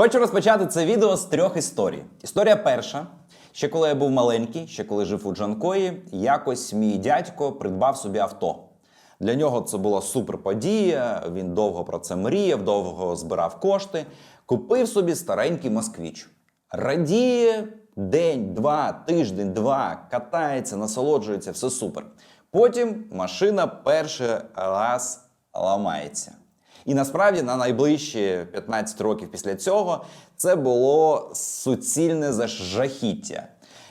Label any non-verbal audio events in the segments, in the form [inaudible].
Хочу розпочати це відео з трьох історій. Історія перша. Ще коли я був маленький, ще коли жив у Джанкої, якось мій дядько придбав собі авто. Для нього це була супер подія. Він довго про це мріяв, довго збирав кошти. Купив собі старенький москвіч. Радіє день, два, тиждень, два, катається, насолоджується, все супер. Потім машина перший раз ламається. І насправді на найближчі 15 років після цього це було суцільне зажахіття.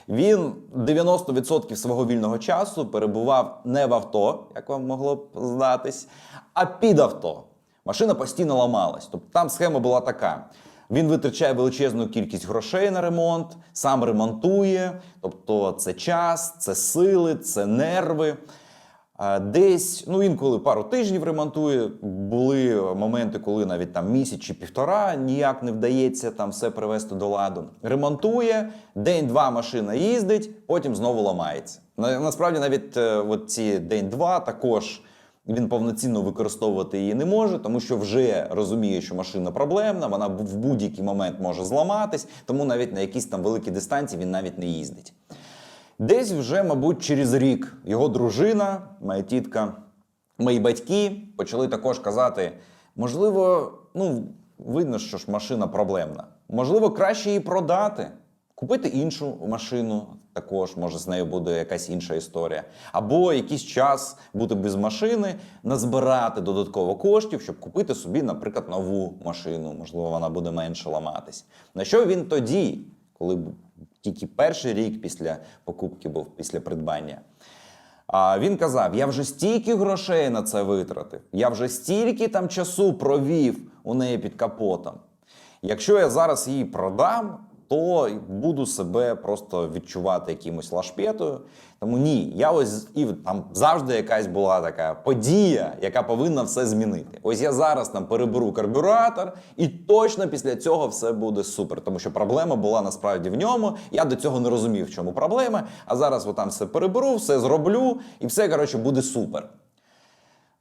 Він 90% свого вільного часу перебував не в авто, як вам могло б здатись, а під авто. Машина постійно ламалась. Тобто там схема була така: він витрачає величезну кількість грошей на ремонт, сам ремонтує. Тобто, це час, це сили, це нерви. Десь, ну інколи пару тижнів ремонтує. Були моменти, коли навіть там місяць чи півтора ніяк не вдається там все привести до ладу. Ремонтує, день-два машина їздить, потім знову ламається. Насправді, навіть е, от ці день-два також він повноцінно використовувати її не може, тому що вже розуміє, що машина проблемна, вона в будь-який момент може зламатись, тому навіть на якісь там великі дистанції він навіть не їздить. Десь вже, мабуть, через рік його дружина, моя тітка, мої батьки почали також казати: можливо, ну, видно, що ж машина проблемна. Можливо, краще її продати, купити іншу машину. Також, може, з нею буде якась інша історія. Або якийсь час бути без машини, назбирати додатково коштів, щоб купити собі, наприклад, нову машину. Можливо, вона буде менше ламатись. На що він тоді, коли тільки перший рік після покупки був, після придбання. А він казав: я вже стільки грошей на це витратив, я вже стільки там часу провів у неї під капотом. Якщо я зараз її продам, то буду себе просто відчувати якимось лашпетою. Тому ні, я ось і там завжди якась була така подія, яка повинна все змінити. Ось я зараз там переберу карбюратор, і точно після цього все буде супер. Тому що проблема була насправді в ньому. Я до цього не розумів, в чому проблема. А зараз отам все переберу, все зроблю, і все коротше буде супер.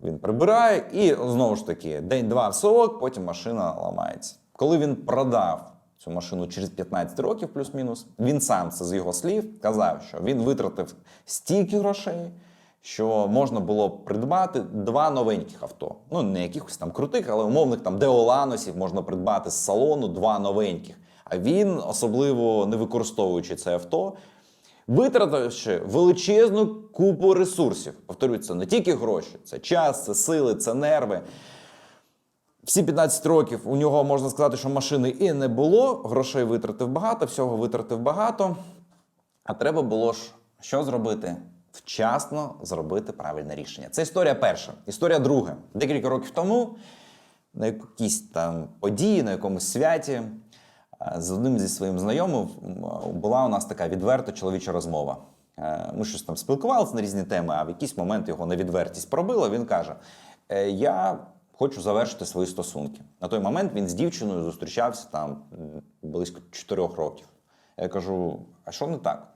Він прибирає, і знову ж таки, день-два все ок, потім машина ламається. Коли він продав цю машину через 15 років, плюс-мінус, він сам це з його слів казав, що він витратив стільки грошей, що можна було б придбати два новеньких авто. Ну, не якихось там крутих, але умовних там деоланосів можна придбати з салону два новеньких. А він, особливо не використовуючи це авто, витративши величезну купу ресурсів. Повторюю, не тільки гроші, це час, це сили, це нерви. Всі 15 років у нього можна сказати, що машини і не було, грошей витратив багато, всього витратив багато. А треба було ж що зробити? Вчасно зробити правильне рішення. Це історія перша. Історія друга. Декілька років тому на якійсь там події, на якомусь святі е, з одним зі своїм знайомим була у нас така відверта чоловіча розмова. Е, Ми щось там спілкувалися на різні теми, а в якийсь момент його невідвертість пробила. Він каже: «Е, Я хочу завершити свої стосунки. На той момент він з дівчиною зустрічався там близько 4 років. Я кажу: а що не так?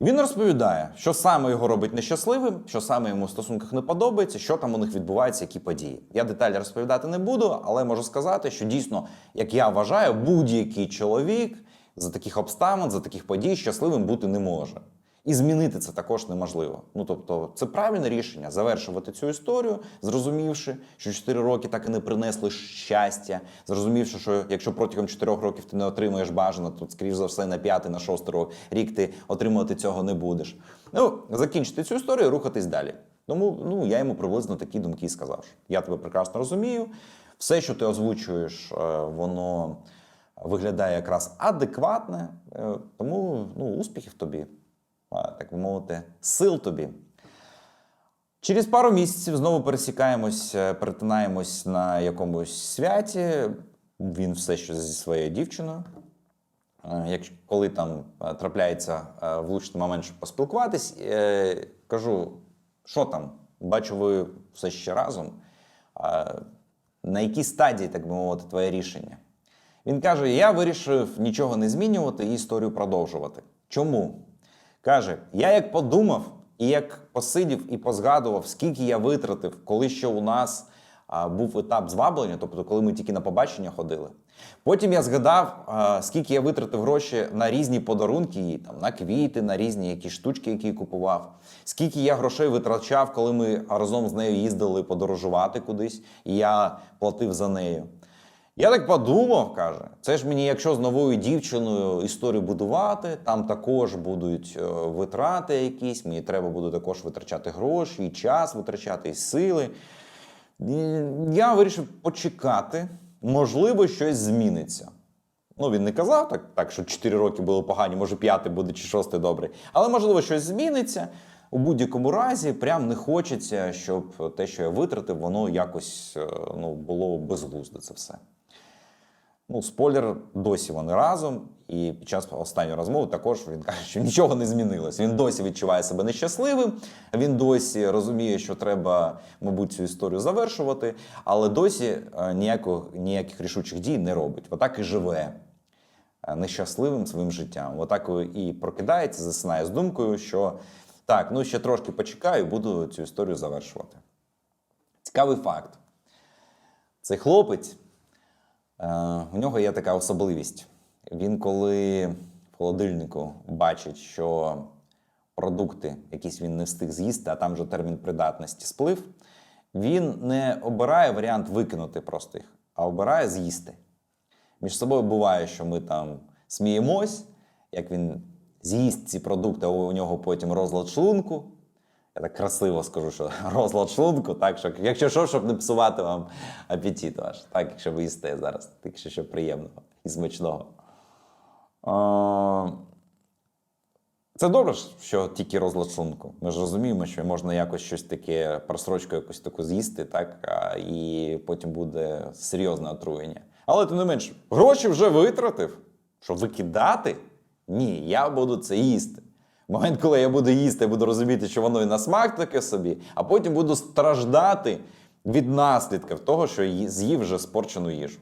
Він розповідає, що саме його робить нещасливим, що саме йому в стосунках не подобається, що там у них відбувається, які події. Я деталі розповідати не буду, але можу сказати, що дійсно, як я вважаю, будь-який чоловік за таких обставин, за таких подій щасливим бути не може. І змінити це також неможливо. Ну тобто, це правильне рішення завершувати цю історію, зрозумівши, що 4 роки так і не принесли щастя, зрозумівши, що якщо протягом 4 років ти не отримуєш бажано, то скоріш за все на п'ятий, на шостий рік ти отримувати цього не будеш. Ну, закінчити цю історію, рухатись далі. Тому ну я йому приблизно такі думки сказав. Я тебе прекрасно розумію. Все, що ти озвучуєш, е, воно виглядає якраз адекватне. Е, Тому ну, успіхів тобі, так би мовити, сил тобі. Через пару місяців знову пересікаємось, е, перетинаємось на якомусь святі. Він все ще зі своєю дівчиною. Е, Якщо коли там е, трапляється влучний момент, щоб поспілкуватись, кажу, що там? Бачу, ви все ще разом. На якій стадії, так би мовити, твоє рішення? Він каже: Я вирішив нічого не змінювати і історію продовжувати. Чому? Каже: Я як подумав, і як посидів і позгадував, скільки я витратив, коли ще у нас а, був етап зваблення, тобто коли ми тільки на побачення ходили. Потім я згадав, а, скільки я витратив гроші на різні подарунки їй, там, на квіти, на різні якісь штучки, які купував. Скільки я грошей витрачав, коли ми разом з нею їздили подорожувати кудись, і я платив за нею. Я так подумав, каже, це ж мені, якщо з новою дівчиною історію будувати, там також будуть е, витрати якісь, мені треба буде також витрачати гроші, і час витрачати, і сили. Я вирішив почекати, можливо, щось зміниться. Ну, він не казав так, так, що 4 роки було погані, може п'ятий буде чи шостий добрий. Але можливо щось зміниться. У будь-якому разі, прям не хочеться, щоб те, що я витратив, воно якось е, ну, було безглузде це все. Ну, спойлер, досі вони разом. І під час останньої розмови також він каже, що нічого не змінилось. Він досі відчуває себе нещасливим. Він досі розуміє, що треба, мабуть, цю історію завершувати, але досі е, ніякого, ніяких рішучих дій не робить. Отак і живе е, нещасливим своїм життям. Отак і прокидається, засинає з думкою, що так, ну ще трошки почекаю, буду цю історію завершувати. Цікавий факт. Цей хлопець. Е, у нього є така особливість. Він, коли в холодильнику бачить, що продукти якісь він не встиг з'їсти, а там вже термін придатності сплив, він не обирає варіант викинути просто їх, а обирає з'їсти. Між собою буває, що ми там сміємось, як він з'їсть ці продукти, а у нього потім розлад шлунку. Я так красиво скажу, що [laughs] розлад шлунку, так що якщо що, щоб не псувати вам апетит ваш, так, якщо ви їсте зараз, якщо що приємного і смачного. Це добре, що тільки розлад шлунку. Ми ж розуміємо, що можна якось щось таке, просрочку якусь таку з'їсти, так, і потім буде серйозне отруєння. Але тим не менш, гроші вже витратив. Що викидати? Ні, я буду це їсти. Момент, коли я буду їсти, я буду розуміти, що воно і на смак таке собі, а потім буду страждати від наслідків того, що з'їв вже спорчену їжу.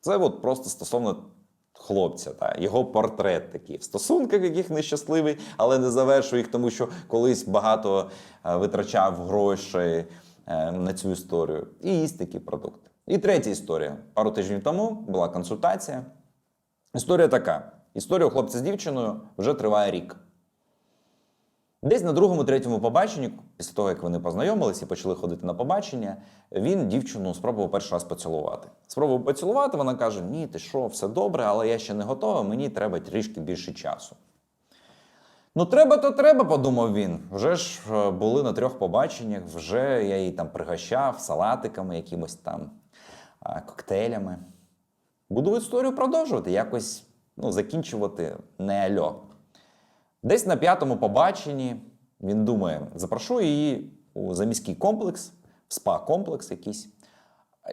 Це от просто стосовно хлопця, та, його портрет такий. В стосунках, яких нещасливий, але не завершує їх, тому що колись багато е, витрачав грошей е, на цю історію. І їсть такі продукти. І третя історія. Пару тижнів тому була консультація. Історія така: історія хлопця з дівчиною вже триває рік. Десь на другому, третьому побаченні, після того, як вони познайомилися і почали ходити на побачення, він дівчину спробував перший раз поцілувати. Спробував поцілувати, вона каже: Ні, ти що, все добре, але я ще не готова, мені треба трішки більше часу. Ну, треба, то треба, подумав він. Вже ж е, були на трьох побаченнях, вже я її там пригощав салатиками, якимось там коктейлями. Буду історію продовжувати, якось ну, закінчувати не альо. Десь на п'ятому побаченні він думає, запрошу її у заміський комплекс, в спа-комплекс якийсь.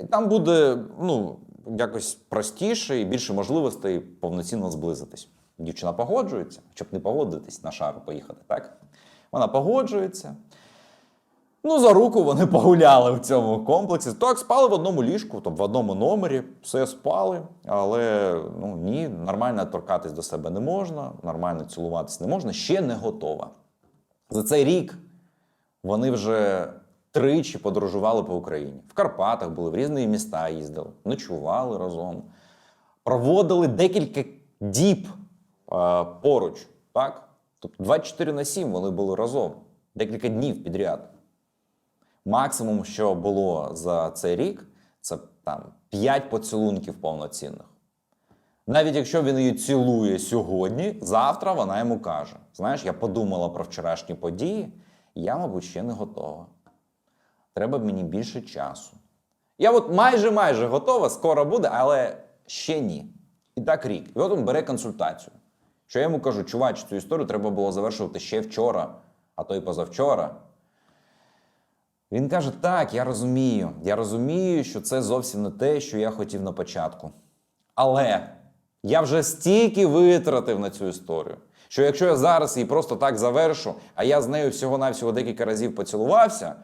Там буде ну, якось простіше і більше можливостей повноцінно зблизитись. Дівчина погоджується, щоб не погодитись на шару поїхати, так? Вона погоджується. Ну, за руку вони погуляли в цьому комплексі. Так, спали в одному ліжку, тобто в одному номері, все спали, але ну ні, нормально торкатись до себе не можна, нормально цілуватись не можна, ще не готова. За цей рік вони вже тричі подорожували по Україні. В Карпатах були, в різні міста їздили, ночували разом, проводили декілька діб е, поруч. Так? Тобто 24 на 7 вони були разом, декілька днів підряд. Максимум, що було за цей рік, це там 5 поцілунків повноцінних. Навіть якщо він її цілує сьогодні, завтра вона йому каже: Знаєш, я подумала про вчорашні події, я, мабуть, ще не готова. Треба мені більше часу. Я от майже майже готова, скоро буде, але ще ні. І так рік. І от він бере консультацію. Що я йому кажу, чувач, цю історію треба було завершувати ще вчора, а то й позавчора. Він каже: Так, я розумію. Я розумію, що це зовсім не те, що я хотів на початку. Але я вже стільки витратив на цю історію, що якщо я зараз її просто так завершу, а я з нею всього-навсього декілька разів поцілувався,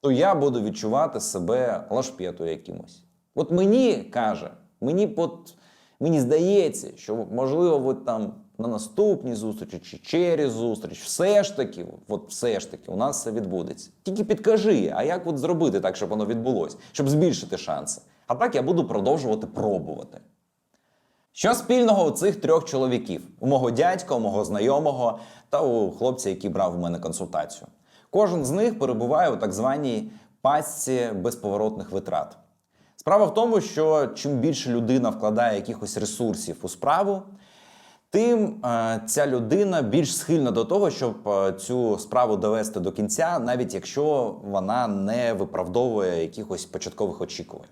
то я буду відчувати себе лашпєтою якимось. От мені каже, мені от, мені здається, що можливо, от там на наступній зустрічі чи через зустріч, все ж таки, от все ж таки, у нас все відбудеться. Тільки підкажи, а як от зробити так, щоб воно відбулося, щоб збільшити шанси. А так я буду продовжувати пробувати. Що спільного у цих трьох чоловіків: у мого дядька, у мого знайомого та у хлопця, який брав у мене консультацію? Кожен з них перебуває у так званій пастці безповоротних витрат. Справа в тому, що чим більше людина вкладає якихось ресурсів у справу, тим е, ця людина більш схильна до того, щоб е, цю справу довести до кінця, навіть якщо вона не виправдовує якихось початкових очікувань.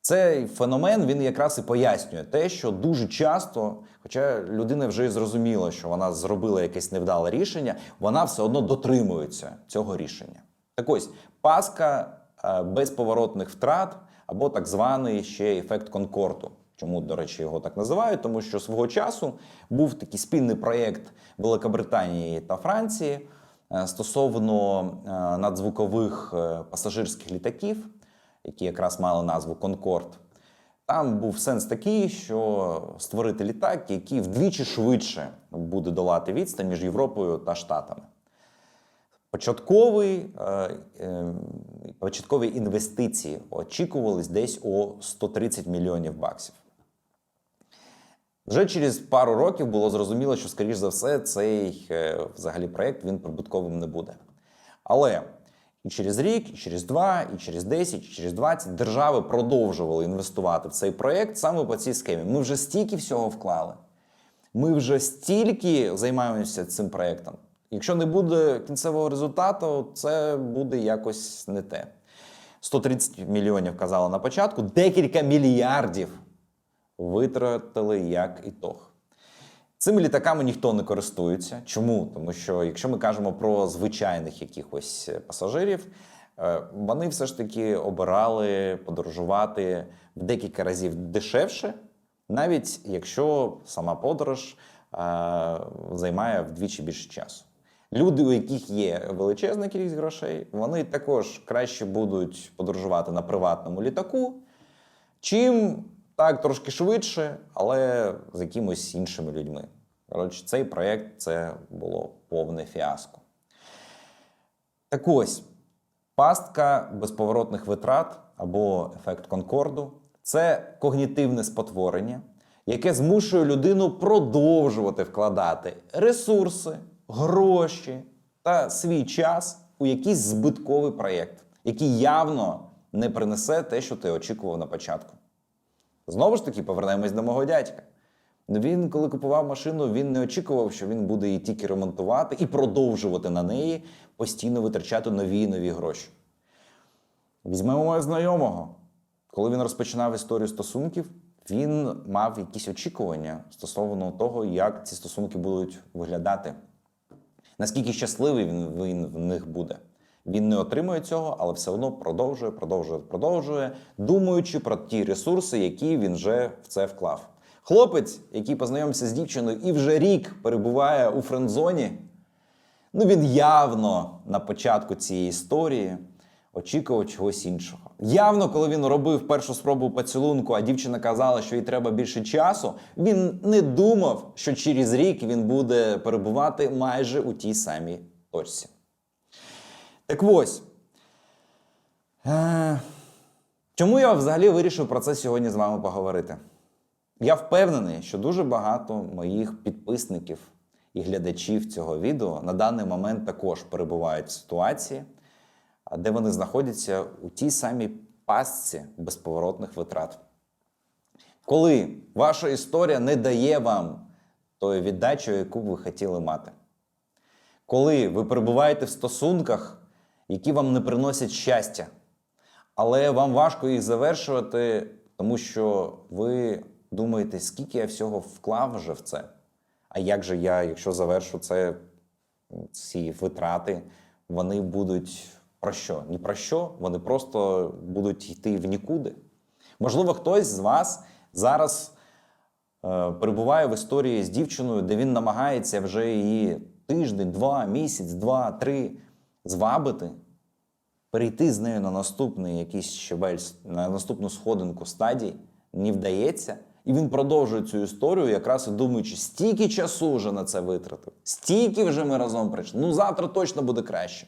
Цей феномен він якраз і пояснює те, що дуже часто, хоча людина вже і зрозуміла, що вона зробила якесь невдале рішення, вона все одно дотримується цього рішення. Так ось паска е, безповоротних втрат або так званий ще ефект Конкорду. Чому, до речі, його так називають? Тому що свого часу був такий спільний проєкт Великобританії та Франції е, стосовно е, надзвукових е, пасажирських літаків, які якраз мали назву Конкорд. Там був сенс такий, що створити літак, який вдвічі швидше буде долати відстань між Європою та Штатами. Початковий, е, початкові інвестиції очікувались десь у 130 мільйонів баксів. Вже через пару років було зрозуміло, що, скоріш за все, цей е, взагалі проєкт він прибутковим не буде. Але і через рік, і через два, і через 10, і через 20 держави продовжували інвестувати в цей проєкт саме по цій схемі. Ми вже стільки всього вклали. Ми вже стільки займаємося цим проєктом. Якщо не буде кінцевого результату, це буде якось не те. 130 мільйонів казали на початку, декілька мільярдів витратили як ітог. Цими літаками ніхто не користується. Чому? Тому що якщо ми кажемо про звичайних якихось пасажирів, е, вони все ж таки обирали подорожувати в декілька разів дешевше, навіть якщо сама подорож е, займає вдвічі більше часу. Люди, у яких є величезна кількість грошей, вони також краще будуть подорожувати на приватному літаку, чим так трошки швидше, але з якимось іншими людьми. Коротше, цей проєкт це було повне фіаско. Так ось, пастка безповоротних витрат або ефект Конкорду це когнітивне спотворення, яке змушує людину продовжувати вкладати ресурси, гроші та свій час у якийсь збитковий проєкт, який явно не принесе те, що ти очікував на початку. Знову ж таки, повернемось до мого дядька. Він, коли купував машину, він не очікував, що він буде її тільки ремонтувати і продовжувати на неї постійно витрачати нові і нові гроші. Візьмемо мого знайомого. Коли він розпочинав історію стосунків, він мав якісь очікування стосовно того, як ці стосунки будуть виглядати. Наскільки щасливий він, він в них буде. Він не отримує цього, але все одно продовжує, продовжує, продовжує, думаючи про ті ресурси, які він вже в це вклав. Хлопець, який познайомився з дівчиною і вже рік перебуває у френдзоні, ну він явно на початку цієї історії очікував чогось іншого. Явно, коли він робив першу спробу поцілунку, а дівчина казала, що їй треба більше часу, він не думав, що через рік він буде перебувати майже у тій самій точці. Так ось. Е, Чому я взагалі вирішив про це сьогодні з вами поговорити? Я впевнений, що дуже багато моїх підписників і глядачів цього відео на даний момент також перебувають в ситуації, де вони знаходяться у тій самій пастці безповоротних витрат. Коли ваша історія не дає вам тої віддачі, яку б ви хотіли мати. Коли ви перебуваєте в стосунках, які вам не приносять щастя, але вам важко їх завершувати, тому що ви думаєте, скільки я всього вклав вже в це. А як же я, якщо завершу це, ці витрати, вони будуть про що? Ні про що, вони просто будуть йти в нікуди. Можливо, хтось з вас зараз е, перебуває в історії з дівчиною, де він намагається вже її тиждень, два, місяць, два, три звабити, перейти з нею на наступний якийсь щебель, на наступну сходинку стадій, не вдається. І він продовжує цю історію, якраз і думаючи, стільки часу вже на це витратив, стільки вже ми разом прийшли. Ну завтра точно буде краще.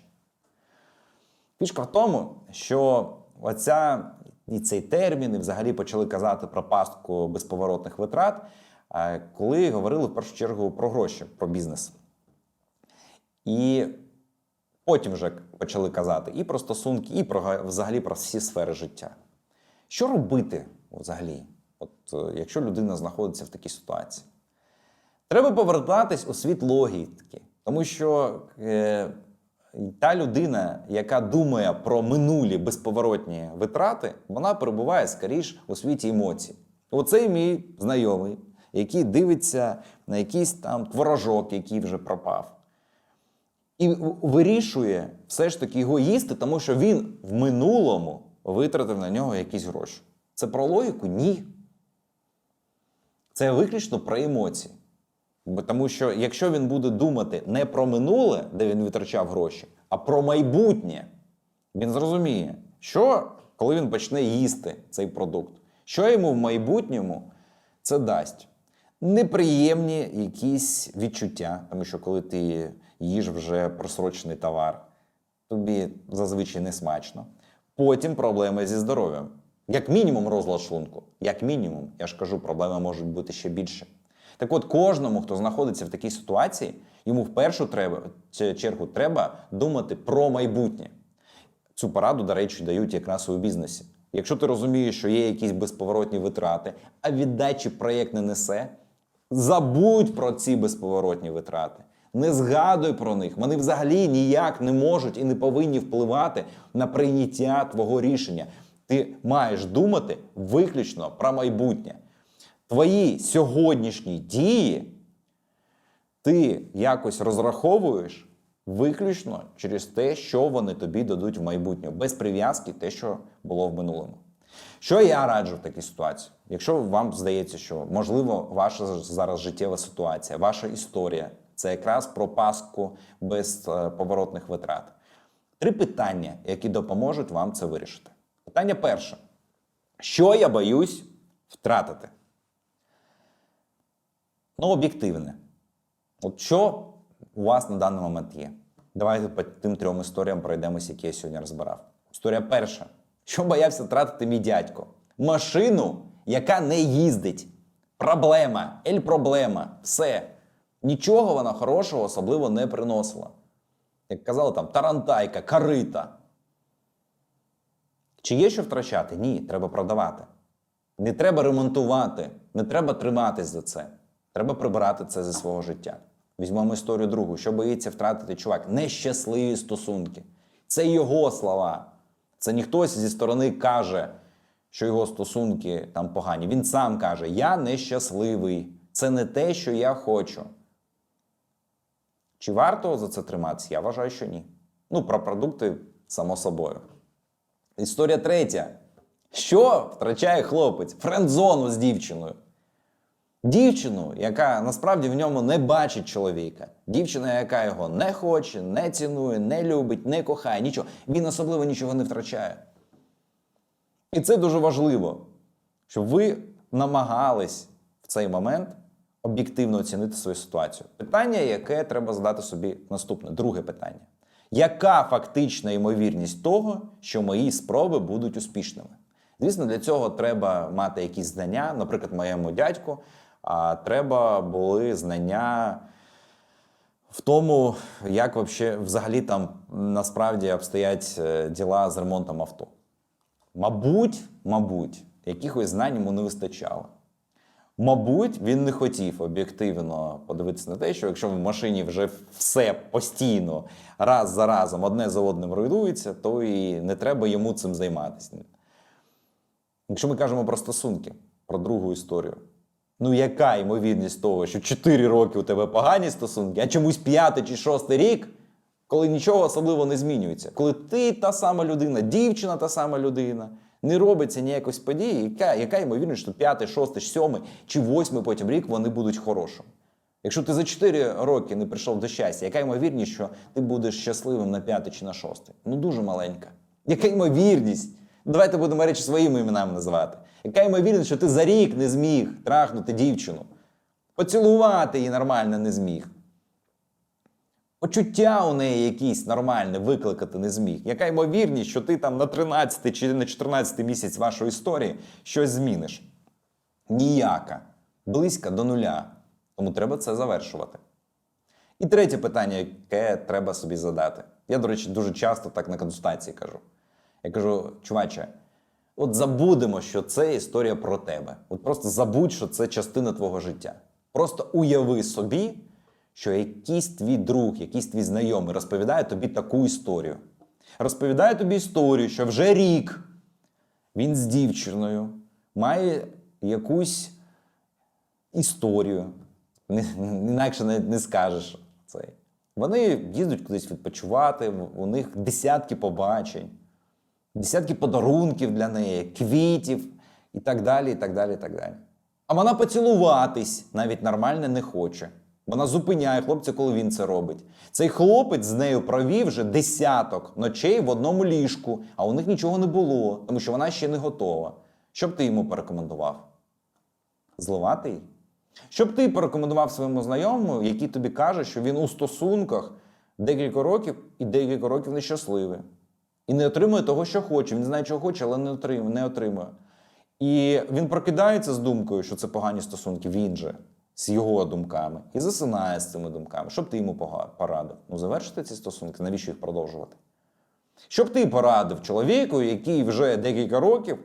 Фішка в тому, що оця і цей термін, і взагалі почали казати про пастку безповоротних витрат, е, коли говорили в першу чергу про гроші, про бізнес. І потім вже почали казати і про стосунки, і про взагалі про всі сфери життя. Що робити взагалі, от, е, якщо людина знаходиться в такій ситуації? Треба повертатись у світ логіки, тому що е, та людина, яка думає про минулі безповоротні витрати, вона перебуває скоріш у світі емоцій. Оцей мій знайомий, який дивиться на якийсь там творожок, який вже пропав. І вирішує все ж таки його їсти, тому що він в минулому витратив на нього якісь гроші. Це про логіку? Ні. Це виключно про емоції. Тому що якщо він буде думати не про минуле, де він витрачав гроші, а про майбутнє, він зрозуміє, що коли він почне їсти цей продукт, що йому в майбутньому це дасть. Неприємні якісь відчуття, тому що коли ти їш вже просрочений товар, тобі зазвичай не смачно. Потім проблеми зі здоров'ям. Як мінімум розлад шлунку. Як мінімум, я ж кажу, проблеми можуть бути ще більше. Так от, кожному, хто знаходиться в такій ситуації, йому в першу треба, чергу треба думати про майбутнє. Цю пораду, до речі, дають якраз у бізнесі. Якщо ти розумієш, що є якісь безповоротні витрати, а віддачі проєкт не несе, забудь про ці безповоротні витрати. Не згадуй про них. Вони взагалі ніяк не можуть і не повинні впливати на прийняття твого рішення. Ти маєш думати виключно про майбутнє. Твої сьогоднішні дії ти якось розраховуєш виключно через те, що вони тобі дадуть в майбутньому, без прив'язки те, що було в минулому. Що я раджу в такій ситуації? Якщо вам здається, що можливо ваша зараз життєва ситуація, ваша історія це якраз про пастку без е, поворотних витрат. Три питання, які допоможуть вам це вирішити. Питання перше: що я боюсь втратити? Ну, об'єктивне. От що у вас на даний момент є? Давайте по тим трьом історіям пройдемося, які я сьогодні розбирав. Історія перша. Що боявся втратити мій дядько? Машину, яка не їздить. Проблема, ель проблема, все. Нічого вона хорошого особливо не приносила. Як казали там, тарантайка, карита. Чи є що втрачати? Ні, треба продавати. Не треба ремонтувати, не треба триматись за це. Треба прибирати це зі свого життя. Візьмемо історію другу. Що боїться втратити чувак? Нещасливі стосунки. Це його слова. Це не хтось зі сторони каже, що його стосунки там погані. Він сам каже: Я нещасливий. Це не те, що я хочу. Чи варто за це триматися? Я вважаю, що ні. Ну, про продукти, само собою. Історія третя. Що втрачає хлопець? Френдзону з дівчиною. Дівчину, яка насправді в ньому не бачить чоловіка. Дівчина, яка його не хоче, не цінує, не любить, не кохає, нічого. Він особливо нічого не втрачає. І це дуже важливо, щоб ви намагались в цей момент об'єктивно оцінити свою ситуацію. Питання, яке треба задати собі наступне, друге питання. Яка фактична ймовірність того, що мої спроби будуть успішними? Звісно, для цього треба мати якісь знання. Наприклад, моєму дядьку а, треба були знання в тому, як вообще, взагалі там насправді обстоять е, діла з ремонтом авто. Мабуть, мабуть, якихось знань йому не вистачало. Мабуть, він не хотів об'єктивно подивитися на те, що якщо в машині вже все постійно раз за разом одне за одним руйнується, то і не треба йому цим займатися. Якщо ми кажемо про стосунки, про другу історію, ну яка ймовірність того, що 4 роки у тебе погані стосунки, а чомусь п'ятий чи шостий рік, коли нічого особливо не змінюється, коли ти та сама людина, дівчина та сама людина, не робиться ніякось події, яка, яка ймовірність, що п'ятий, шостий, сьомий чи восьмий потім рік вони будуть хорошими. Якщо ти за 4 роки не прийшов до щастя, яка ймовірність, що ти будеш щасливим на п'ятий чи на шостий? Ну дуже маленька. Яка ймовірність? Давайте будемо речі своїми іменами називати. Яка ймовірність, що ти за рік не зміг трахнути дівчину? Поцілувати її нормально не зміг. Почуття у неї якісь нормальне викликати не зміг. Яка ймовірність, що ти там на 13 чи на 14 місяць вашої історії щось зміниш? Ніяка. Близька до нуля. Тому треба це завершувати. І третє питання, яке треба собі задати. Я, до речі, дуже часто так на консультації кажу. Я кажу, чуваче, от забудемо, що це історія про тебе. От просто забудь, що це частина твого життя. Просто уяви собі, що якийсь твій друг, якийсь твій знайомий розповідає тобі таку історію. Розповідає тобі історію, що вже рік він з дівчиною має якусь історію. Інакше не, не скажеш це. Вони їздять кудись відпочивати, у них десятки побачень, десятки подарунків для неї, квітів і так далі. і так далі, і так далі. А вона поцілуватись навіть нормально не хоче. Вона зупиняє хлопця, коли він це робить. Цей хлопець з нею провів вже десяток ночей в одному ліжку, а у них нічого не було, тому що вона ще не готова. Що б ти йому порекомендував? Зливати її? Що б ти порекомендував своєму знайомому, який тобі каже, що він у стосунках декілька років і декілька років нещасливий. І не отримує того, що хоче. Він знає, чого хоче, але не отримує. Не отримує. І він прокидається з думкою, що це погані стосунки, він же з його думками, і засинає з цими думками. Що б ти йому порадив? Ну, завершити ці стосунки, навіщо їх продовжувати? Що б ти порадив чоловіку, який вже декілька років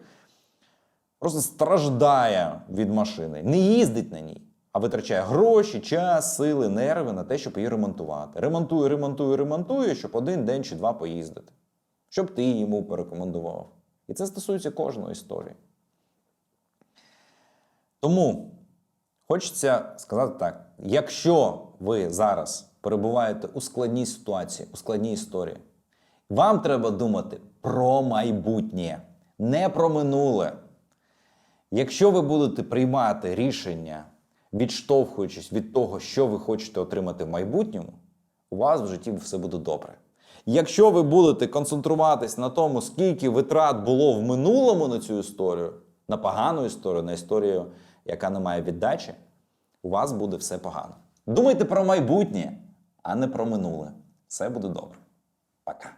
просто страждає від машини, не їздить на ній, а витрачає гроші, час, сили, нерви на те, щоб її ремонтувати. Ремонтує, ремонтує, ремонтує, щоб один день чи два поїздити. Щоб ти йому порекомендував. І це стосується кожної історії. Тому хочеться сказати так: якщо ви зараз перебуваєте у складній ситуації, у складній історії, вам треба думати про майбутнє, не про минуле. Якщо ви будете приймати рішення, відштовхуючись від того, що ви хочете отримати в майбутньому, у вас в житті все буде добре. Якщо ви будете концентруватись на тому, скільки витрат було в минулому на цю історію, на погану історію, на історію, яка не має віддачі, у вас буде все погано. Думайте про майбутнє, а не про минуле. Все буде добре. Пока.